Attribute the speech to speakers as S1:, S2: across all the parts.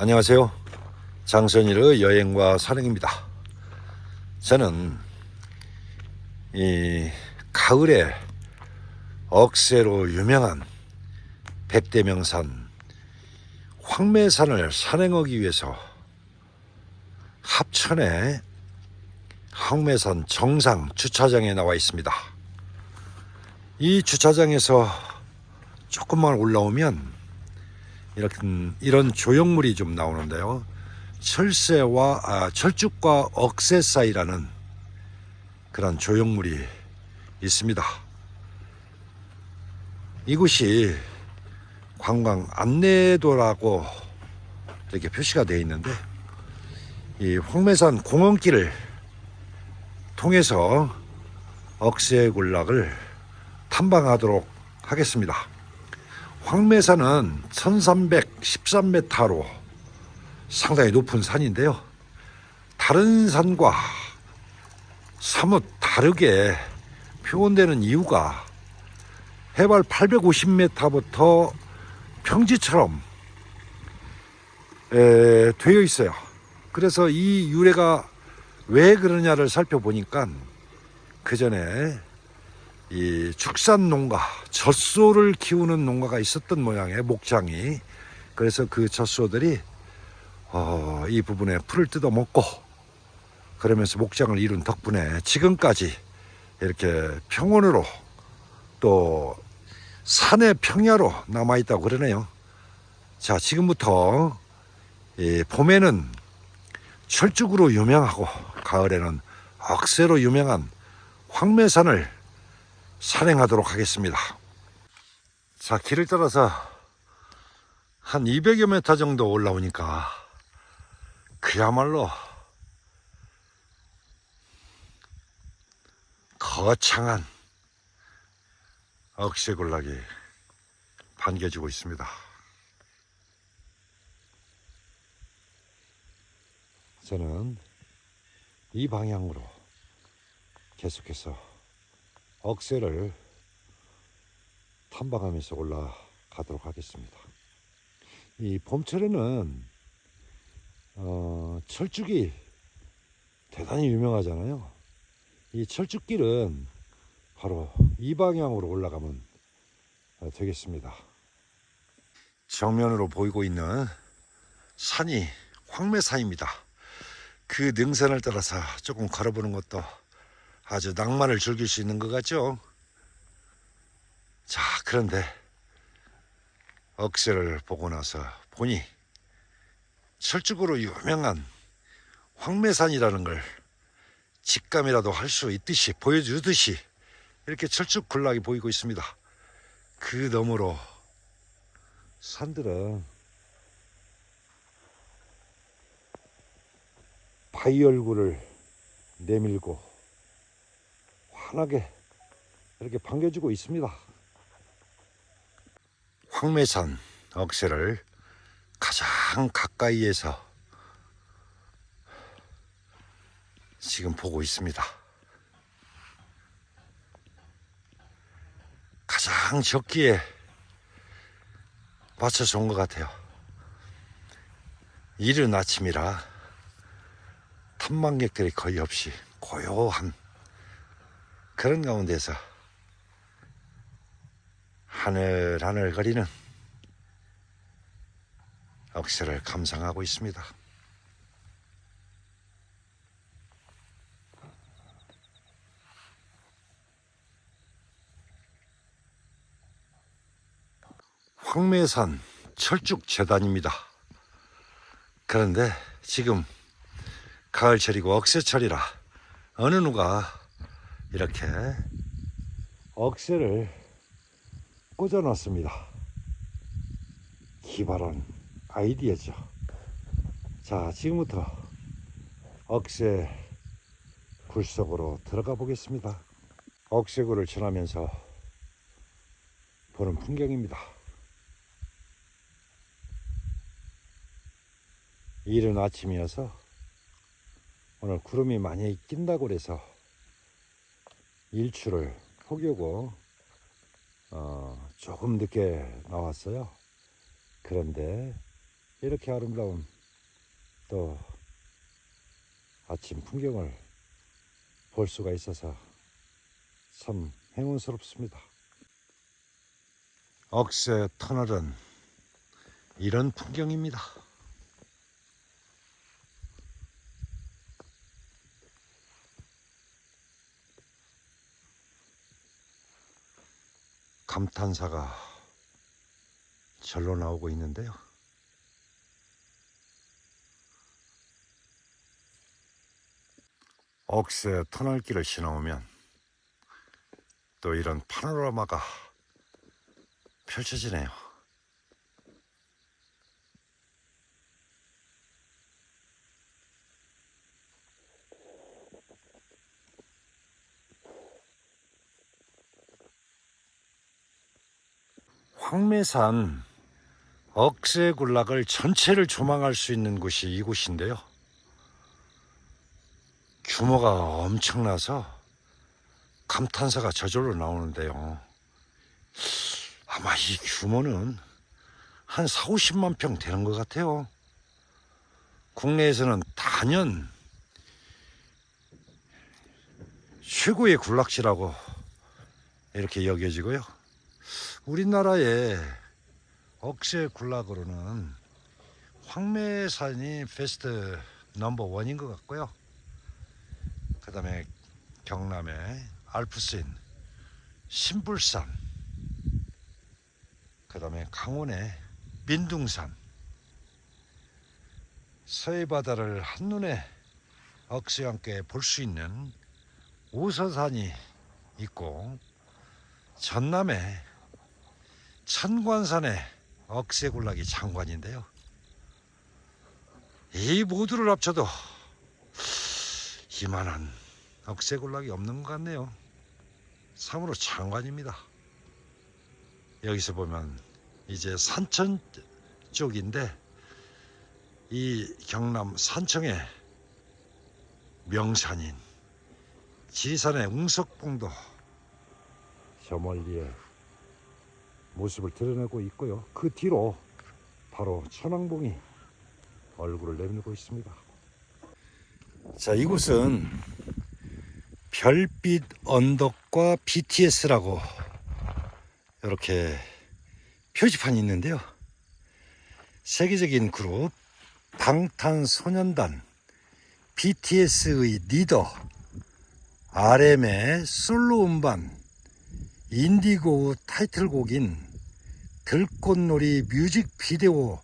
S1: 안녕하세요. 장선일의 여행과 산행입니다. 저는 이 가을에 억새로 유명한 백대명산 황매산을 산행하기 위해서 합천의 황매산 정상 주차장에 나와 있습니다. 이 주차장에서 조금만 올라오면 이렇게 이런 조형물이 좀 나오는데요. 철새와 아, 철쭉과 억새 사이라는 그런 조형물이 있습니다. 이곳이 관광 안내도라고 이렇게 표시가 되어 있는데 이 홍매산 공원길을 통해서 억새 군락을 탐방하도록 하겠습니다. 황매산은 1313m로 상당히 높은 산인데요. 다른 산과 사뭇 다르게 표현되는 이유가 해발 850m부터 평지처럼 에, 되어 있어요. 그래서 이 유래가 왜 그러냐를 살펴보니까 그 전에 이 축산 농가, 젖소를 키우는 농가가 있었던 모양의 목장이 그래서 그 젖소들이 어, 이 부분에 풀을 뜯어 먹고 그러면서 목장을 이룬 덕분에 지금까지 이렇게 평원으로 또 산의 평야로 남아 있다고 그러네요. 자, 지금부터 이 봄에는 철쭉으로 유명하고 가을에는 억새로 유명한 황매산을 산행하도록 하겠습니다. 자, 길을 따라서 한 200여 미터 정도 올라오니까 그야말로 거창한 억새군락이 반겨지고 있습니다. 저는 이 방향으로 계속해서 억새를 탐방하면서 올라가도록 하겠습니다. 이 봄철에는 어, 철쭉이 대단히 유명하잖아요. 이 철쭉길은 바로 이 방향으로 올라가면 어, 되겠습니다. 정면으로 보이고 있는 산이 황매산입니다. 그 능선을 따라서 조금 걸어보는 것도 아주 낭만을 즐길 수 있는 것 같죠? 자, 그런데 억새를 보고 나서 보니 철쭉으로 유명한 황매산이라는 걸 직감이라도 할 수 있듯이 보여주듯이 이렇게 철쭉 군락이 보이고 있습니다. 그 너머로 산들은 바위 얼굴을 내밀고 환하게 이렇게 반겨주고 있습니다. 황매산 억새를 가장 가까이에서 지금 보고 있습니다. 가장 적기에 맞춰서 온 것 같아요. 이른 아침이라 탐방객들이 거의 없이 고요한 그런 가운데서 하늘하늘 거리는 억새를 감상하고 있습니다. 황매산 철쭉 재단입니다. 그런데 지금 가을철이고 억새철이라 어느 누가 이렇게 억새를 꽂아 놨습니다. 기발한 아이디어죠. 자, 지금부터 억새 굴 속으로 들어가 보겠습니다. 억새굴을 지나면서 보는 풍경입니다. 이른 아침이어서 오늘 구름이 많이 낀다고 그래서 일출을 포교고 어, 조금 늦게 나왔어요. 그런데 이렇게 아름다운 또 아침 풍경을 볼 수가 있어서 참 행운스럽습니다. 억새 터널은 이런 풍경입니다. 감탄사가 절로 나오고 있는데요. 억새 터널길을 지나오면 또 이런 파노라마가 펼쳐지네요. 황매산 억새군락을 전체를 조망할 수 있는 곳이 이곳인데요. 규모가 엄청나서 감탄사가 저절로 나오는데요. 아마 이 규모는 한 4, 50만 평 되는 것 같아요. 국내에서는 단연 최고의 군락지라고 이렇게 여겨지고요. 우리나라의 억새 군락으로는 황매산이 베스트 넘버 원인 것 같고요. 그 다음에 경남의 알프스인 신불산, 그 다음에 강원의 민둥산, 서해 바다를 한눈에 억새와 함께 볼 수 있는 우서산이 있고 전남에 천관산의 억새군락이 장관인데요. 이 모두를 합쳐도 이만한 억새군락이 없는 것 같네요. 참으로 장관입니다. 여기서 보면 이제 산천 쪽인데 이 경남 산청의 명산인 지리산의 웅석봉도 저 멀리에 모습을 드러내고 있고요. 그 뒤로 바로 천왕봉이 얼굴을 내밀고 있습니다. 자, 이곳은 별빛 언덕과 BTS라고 이렇게 표지판이 있는데요. 세계적인 그룹 방탄소년단 BTS의 리더 RM의 솔로 음반 인디고 타이틀곡인 들꽃놀이 뮤직비디오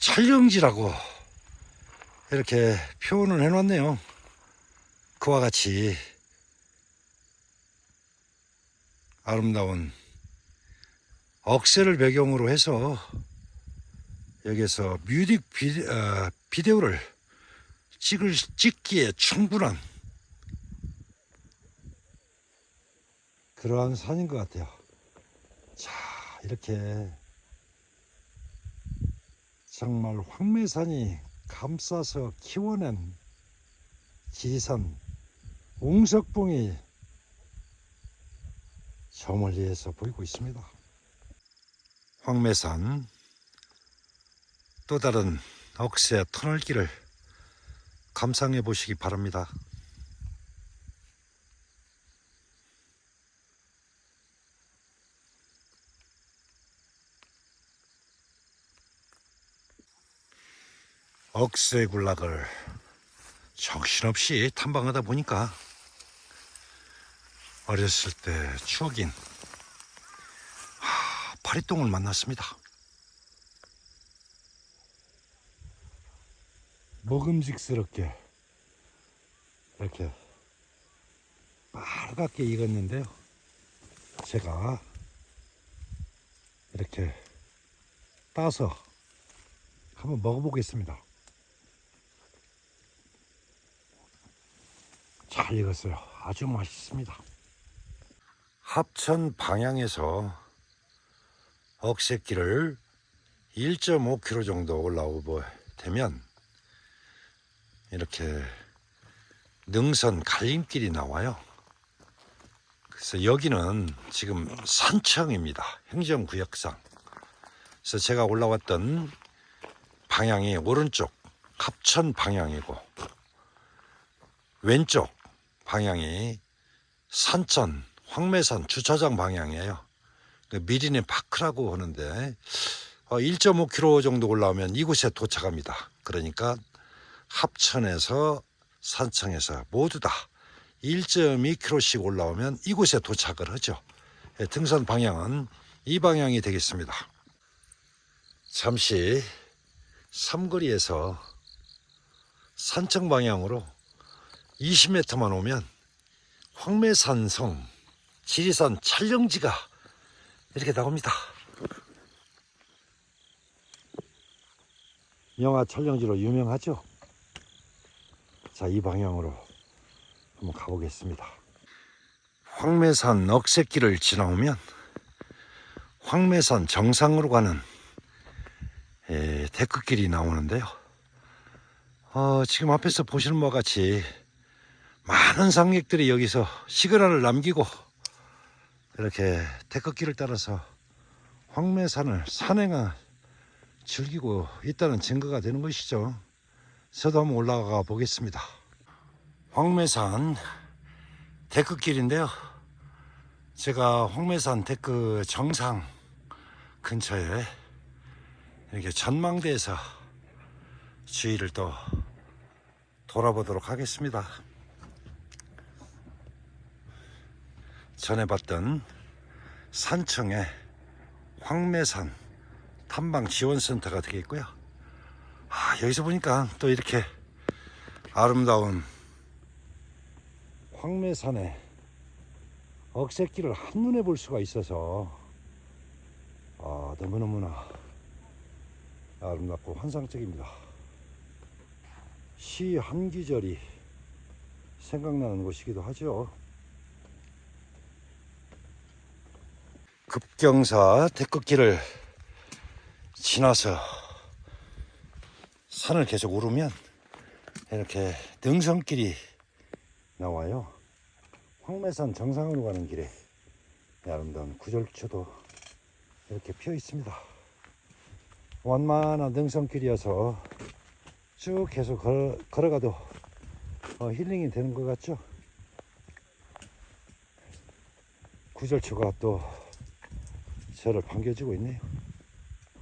S1: 촬영지라고 이렇게 표현을 해놨네요. 그와 같이 아름다운 억새를 배경으로 해서 여기서 뮤직 어, 비디오 를 찍을, 찍기에 충분한 그러한 산인 것 같아요. 자, 이렇게 정말 황매산이 감싸서 키워낸 지리산 웅석봉이 저 멀리에서 보이고 있습니다. 황매산 또 다른 억새 터널길을 감상해 보시기 바랍니다. 억새 군락을 정신없이 탐방하다 보니까 어렸을 때 추억인 하, 파리똥을 만났습니다. 먹음직스럽게 이렇게 빨갛게 익었는데요. 제가 이렇게 따서 한번 먹어보겠습니다. 잘 익었어요. 아주 맛있습니다. 합천 방향에서 억새길을 1.5km 정도 올라오고 되면 이렇게 능선 갈림길이 나와요. 그래서 여기는 지금 산청입니다. 행정구역상. 그래서 제가 올라왔던 방향이 오른쪽 합천 방향이고 왼쪽 방향이 산천 황매산 주차장 방향이에요. 그 미리는 파크라고 하는데 어, 1.5km 정도 올라오면 이곳에 도착합니다. 그러니까 합천에서 산청에서 모두 다 1.2km씩 올라오면 이곳에 도착을 하죠. 예, 등산 방향은 이 방향이 되겠습니다. 잠시 삼거리에서 산청 방향으로 20m만 오면 황매산성 지리산 촬영지가 이렇게 나옵니다. 영화 촬영지로 유명하죠? 자, 이 방향으로 한번 가보겠습니다. 황매산 억새길을 지나오면 황매산 정상으로 가는 에, 데크길이 나오는데요. 어, 지금 앞에서 보시는 바와 같이 많은 상객들이 여기서 시그널을 남기고 이렇게 데크길을 따라서 황매산을 산행을 즐기고 있다는 증거가 되는 것이죠. 저도 한번 올라가 보겠습니다. 황매산 데크길인데요. 제가 황매산 데크 정상 근처에 이렇게 전망대에서 주위를 또 돌아보도록 하겠습니다. 전에 봤던 산청의 황매산 탐방 지원센터가 되겠고요. 아, 여기서 보니까 또 이렇게 아름다운 황매산의 억새길을 한눈에 볼 수가 있어서 아, 너무너무나 아름답고 환상적입니다. 시 한기절이 생각나는 곳이기도 하죠. 급경사 데크길을 지나서 산을 계속 오르면 이렇게 등성길이 나와요. 황매산 정상으로 가는 길에 아름다운 구절초도 이렇게 피어 있습니다. 완만한 등성길이어서 쭉 계속 걸어, 걸어가도 어, 힐링이 되는 것 같죠? 구절초가 또 저를 반겨주고 있네요.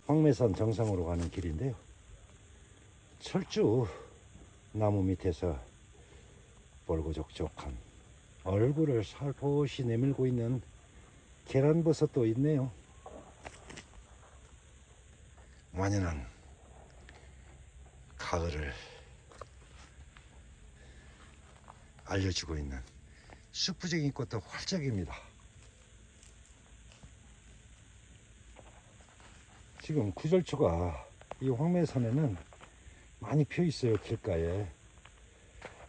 S1: 황매산 정상으로 가는 길인데요. 철쭉 나무 밑에서 볼고족족한 얼굴을 살포시 내밀고 있는 계란버섯도 있네요. 완연한 가을을 알려주고 있는 수프쟁이 꽃도 활짝입니다. 지금 구절초가 이 황매산에는 많이 피어 있어요 길가에.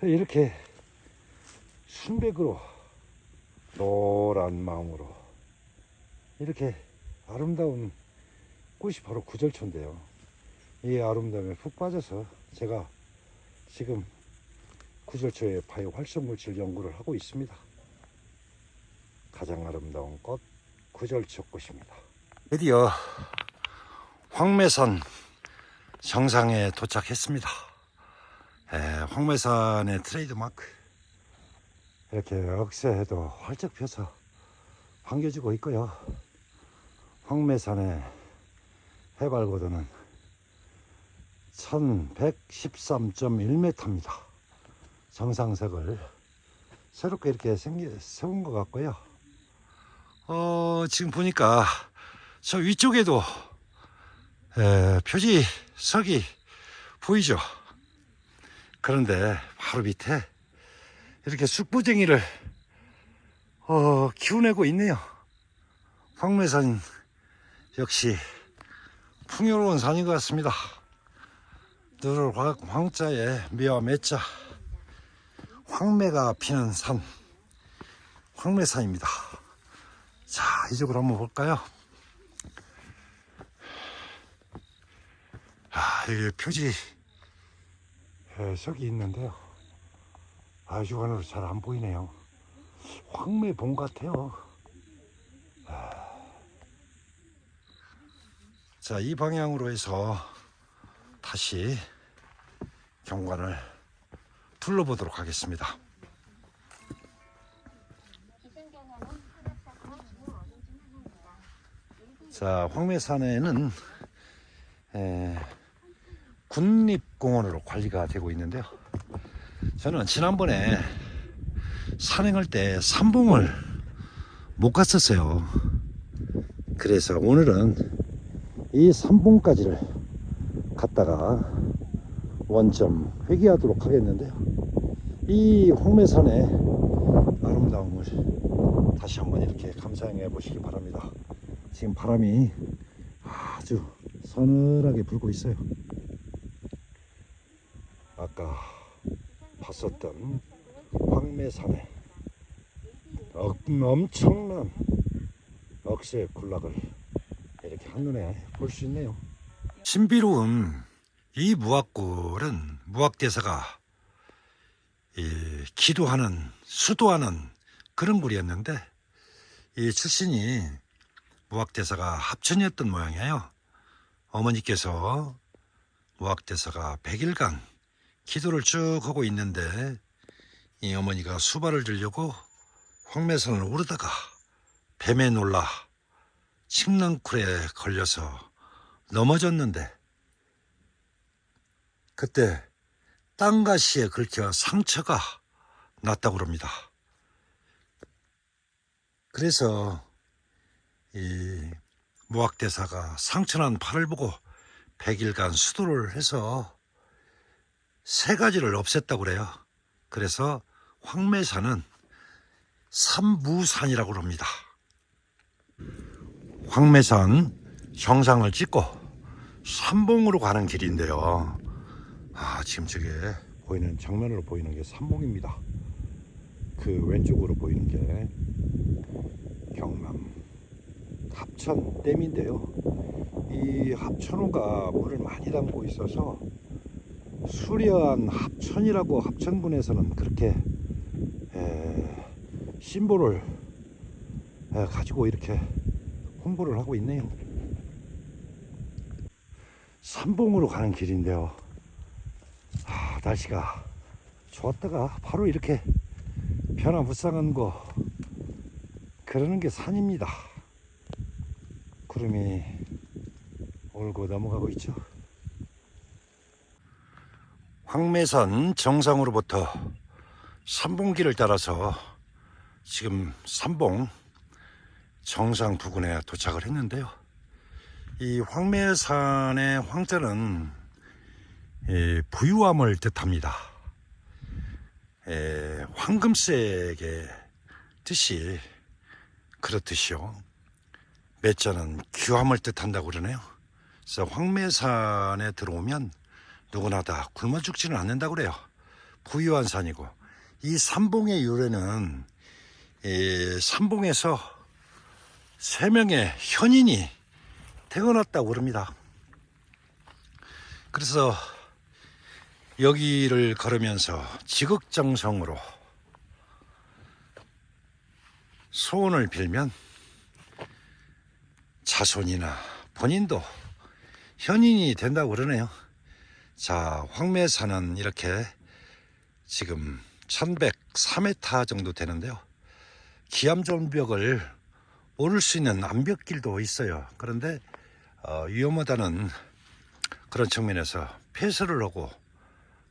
S1: 이렇게 순백으로 노란 마음으로 이렇게 아름다운 꽃이 바로 구절초인데요. 이 아름다움에 푹 빠져서 제가 지금 구절초의 바이오 활성 물질 연구를 하고 있습니다. 가장 아름다운 꽃 구절초 꽃입니다. 드디어 황매산 정상에 도착했습니다. 에, 황매산의 트레이드 마크 이렇게 억새해도 활짝 펴서 반겨주고 있고요. 황매산의 해발 고도는 1113.1m입니다. 정상석을 새롭게 이렇게 생기, 세운 것 같고요. 어, 지금 보니까 저 위쪽에도 에, 표지 석이 보이죠? 그런데 바로 밑에 이렇게 쑥부쟁이를 어, 키워내고 있네요. 황매산 역시 풍요로운 산인 것 같습니다. 늘 황- 황자에 매와 매자 황매가 피는 산 황매산입니다. 자 이쪽으로 한번 볼까요? 아, 여기 표지 석이 있는데요. 아, 육안으로 잘 안 보이네요. 황매봉 같아요. 아. 자, 이 방향으로 해서 다시 경관을 둘러보도록 하겠습니다. 자, 황매산에는 에, 국립공원으로 관리가 되고 있는데요. 저는 지난번에 산행할 때 삼봉을 못 갔었어요. 그래서 오늘은 이 삼봉까지를 갔다가 원점 회귀하도록 하겠는데요. 이 황매산의 아름다움을 다시 한번 이렇게 감상해 보시기 바랍니다. 지금 바람이 아주 서늘하게 불고 있어요. 아까 봤었던 황매산의 어, 엄청난 억새 군락을 이렇게 한눈에 볼 수 있네요. 신비로운 이 무악골은 무악대사가 이 기도하는 수도하는 그런 굴이었는데 이 출신이 무악대사가 합천이었던 모양이에요. 어머니께서 무악대사가 100일간 기도를 쭉 하고 있는데 이 어머니가 수발을 들려고 황매산을 오르다가 뱀에 놀라 침낭쿨에 걸려서 넘어졌는데 그때 땅가시에 긁혀 상처가 났다고 그럽니다. 그래서 이 무학대사가 상처난 팔을 보고 100일간 수도를 해서 세 가지를 없앴다고 그래요. 그래서 황매산은 삼무산이라고 합니다. 황매산 정상을 찍고 삼봉으로 가는 길인데요. 아, 지금 저게 보이는 정면으로 보이는 게 삼봉입니다. 그 왼쪽으로 보이는 게 경남 합천 댐인데요. 이 합천호가 물을 많이 담고 있어서 수려한 합천이라고 합천군에서는 그렇게 에, 심볼을 에, 가지고 이렇게 홍보를 하고 있네요. 삼봉으로 가는 길인데요. 아, 날씨가 좋았다가 바로 이렇게 변화무쌍한 거 그러는 게 산입니다. 구름이 올고 넘어가고 있죠. 황매산 정상으로부터 삼봉길을 따라서 지금 삼봉 정상 부근에 도착을 했는데요. 이 황매산의 황자는 이 부유함을 뜻합니다. 에, 황금색의 뜻이 그렇듯이요. 매자는 귀함을 뜻한다고 그러네요. 그래서 황매산에 들어오면 누구나 다 굶어 죽지는 않는다고 그래요. 부유한 산이고 이 삼봉의 유래는 이 삼봉에서 세 명의 현인이 태어났다고 그럽니다. 그래서 여기를 걸으면서 지극정성으로 소원을 빌면 자손이나 본인도 현인이 된다고 그러네요. 자, 황매산은 이렇게 지금 1103m 정도 되는데요. 기암존벽을 오를 수 있는 암벽길도 있어요. 그런데 어, 위험하다는 그런 측면에서 폐쇄를 하고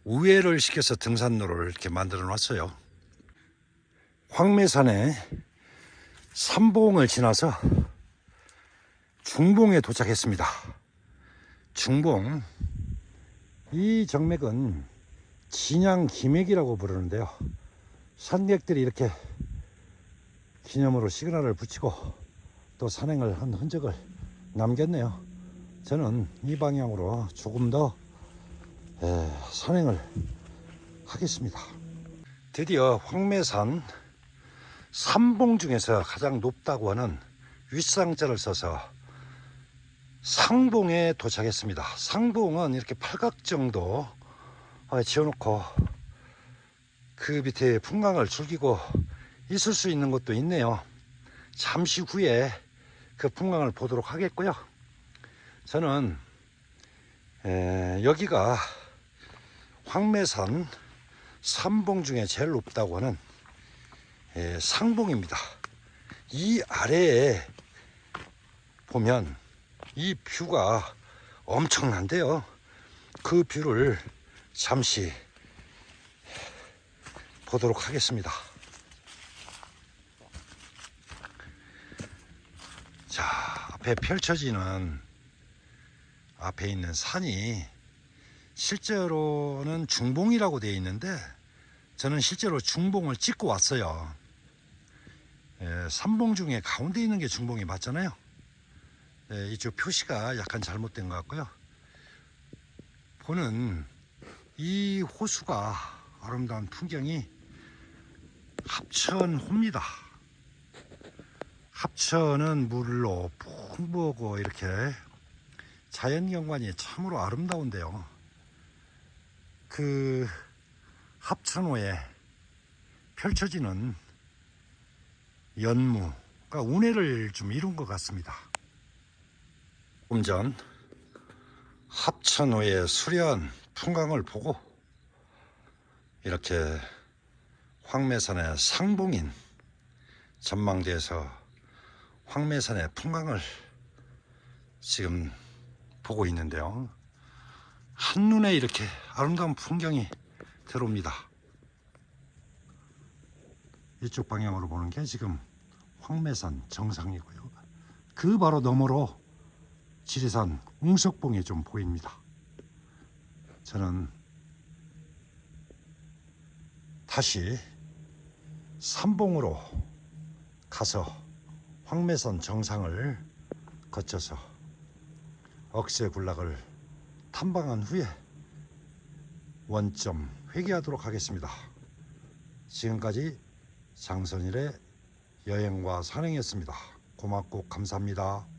S1: 우회를 시켜서 등산로를 이렇게 만들어 놨어요. 황매산에 삼봉을 지나서 중봉에 도착했습니다. 중봉 이 정맥은 진양 기맥이라고 부르는데요. 산객들이 이렇게 기념으로 시그널을 붙이고 또 산행을 한 흔적을 남겼네요. 저는 이 방향으로 조금 더 에, 산행을 하겠습니다. 드디어 황매산 삼봉 중에서 가장 높다고 하는 윗상자를 써서 상봉에 도착했습니다. 상봉은 이렇게 팔각 정도 어, 지어놓고 그 밑에 풍광을 즐기고 있을 수 있는 곳도 있네요. 잠시 후에 그 풍광을 보도록 하겠고요. 저는 에, 여기가 황매산 삼봉 중에 제일 높다고 하는 에, 상봉입니다. 이 아래에 보면 이 뷰가 엄청난데요. 그 뷰를 잠시 보도록 하겠습니다. 자, 앞에 펼쳐지는 앞에 있는 산이 실제로는 중봉이라고 되어 있는데 저는 실제로 중봉을 찍고 왔어요. 예, 삼봉 중에 가운데 있는 게 중봉이 맞잖아요. 예, 이쪽 표시가 약간 잘못된 것 같고요. 보는 이 호수가 아름다운 풍경이 합천호입니다. 합천은 물로 풍부하고 이렇게 자연경관이 참으로 아름다운데요. 그 합천호에 펼쳐지는 연무가 운해를 좀 이룬 것 같습니다. 조금 전 합천호의 수려한 풍광을 보고 이렇게 황매산의 상봉인 전망대에서 황매산의 풍광을 지금 보고 있는데요. 한눈에 이렇게 아름다운 풍경이 들어옵니다. 이쪽 방향으로 보는 게 지금 황매산 정상이고요. 그 바로 너머로 지리산 웅석봉이 좀 보입니다. 저는 다시 삼봉으로 가서 황매산 정상을 거쳐서 억새군락을 탐방한 후에 원점 회귀하도록 하겠습니다. 지금까지 장선일의 여행과 산행이었습니다. 고맙고 감사합니다.